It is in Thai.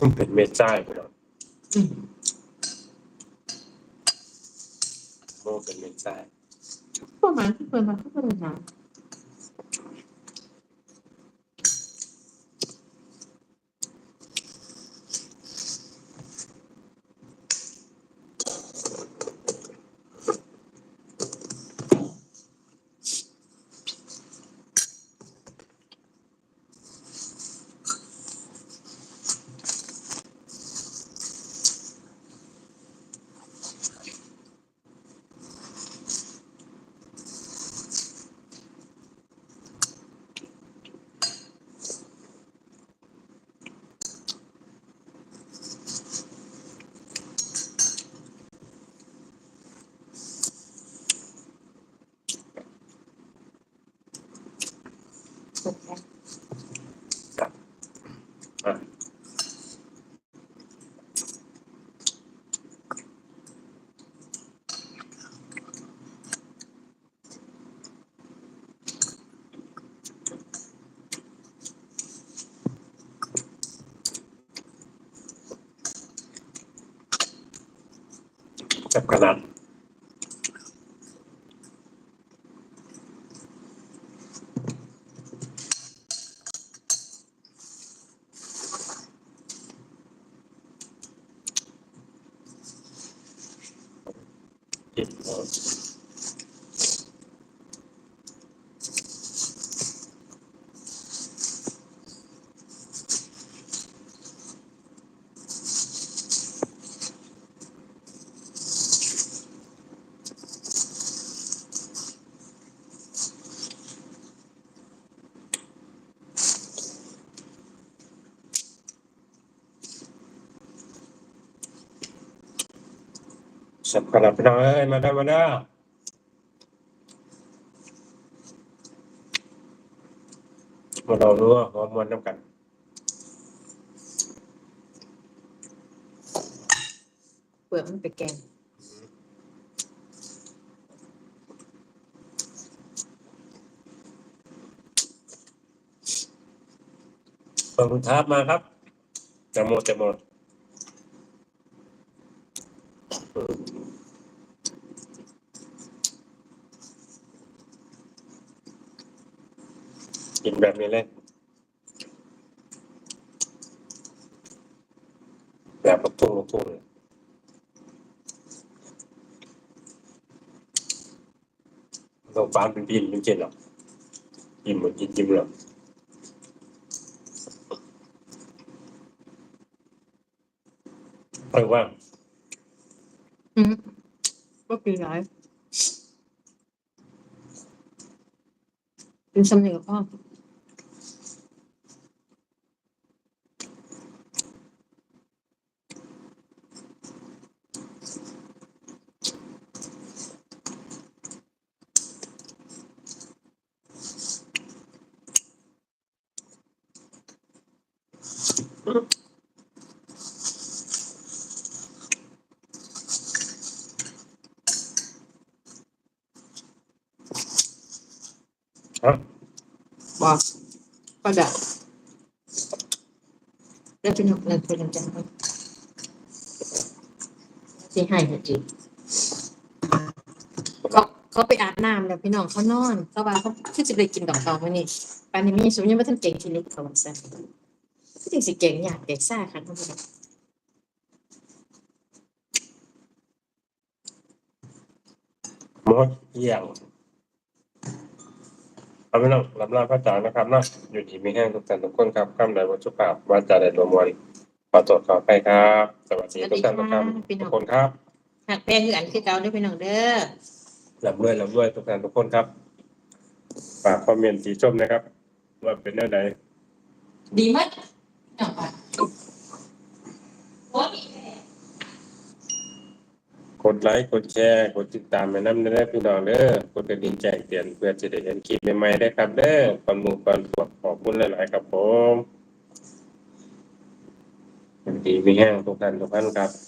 มันเป็นเม็ดทรายพี่น้องอืมโมเป็นเม็ดทรายประมาณที่เปิดมาก็เป็นน้อะ จับขนาดกิน ห สับขนาดพี่น้องเอ้ยมาได้อมาได้อมาเรารู้ว่าหัวมวนน้ำกันำเปลือกมันไปแกงขอบคุณครับมาครับจะหมดจะหมด กินแบบนี้เลย แบบลูกทุ่งลูกทุ่งเลยเราบ้านเป็นบินเป็นเจนหรอกกินเหมือนกินจิ้มหรอกเออว่าอืมก็ปีร้ายเป็นสำเนียงกับพ่อ บอกก็ได้แล้วเป็นหกเงินเป็นจังเลยที่ให้จริงเขาเขาไปอาบน้ำแล้วพี่น้องเขานอนเขาว่าเขาคือจะไปกินดอกตองวันนี้ปานนี้มีสมยังไม่ทันเก่งทีนี้เขาบอกซะคื อจริงสิเก่งอยากเด็กซ่าค่ะท่านผู้ชมหมดเยี่ยงเอาไปน้องรับลาพระจางนะครับเนาะอยู่ที่มีแห้งทุกท่านทุกคนครับข้ามใดวัตถุภาพว่าจะได้รวมวันขอตรวจขอไปครับ สวัสดีทุกท่านทุกท่านทุกคนครับหักแป้งคืออันคือเก่าเด้วยพี่น้องเด้อลำด้วยลำด้วยทุกท่านทุกคนครับฝากคอมเมนต์สีชมนะครับ ว่าเป็นแนวใดดีมั้ยน้องป่ะโอ้ย กดไลค์ กดแชร์ กดติดตามไปน้ำได้พี่น้องเด้อกดกระดิ่งแจ้งเตือนเพื่อจะได้เห็นคลิปใหม่ๆได้ครับเด้อก่อนมู่ก่อนพวกขอบคุณหลายๆครับผมดีมีแห้งทุกท่านทุกท่านครับ